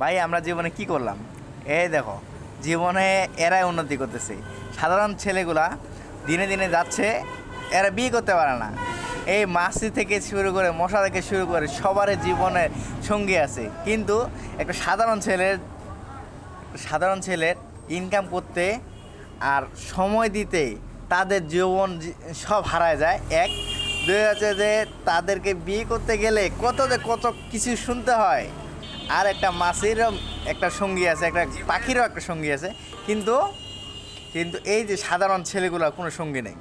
ভাই, আমরা জীবনে কি করলাম? এই দেখো, জীবনে এরাই উন্নতি করতেছে। সাধারণ ছেলেগুলা দিনে দিনে যাচ্ছে, এরা বিয়ে করতে পারে না। এই মাসি থেকে শুরু করে মশা থেকে শুরু করে সবার জীবনের সঙ্গী আছে। কিন্তু একটা সাধারণ ছেলের সাধারণ ছেলের ইনকাম করতে আর সময় দিতে তাদের জীবন সব হারায় যায়। এক, দুই হচ্ছে যে তাদেরকে বিয়ে করতে গেলে কত যে কত কিছু শুনতে হয়। আর একটা মাছেরও একটা সঙ্গী আছে, একটা পাখিরও একটা সঙ্গী আছে। কিন্তু কিন্তু এই যে সাধারণ ছেলেগুলো কোনো সঙ্গী নেই।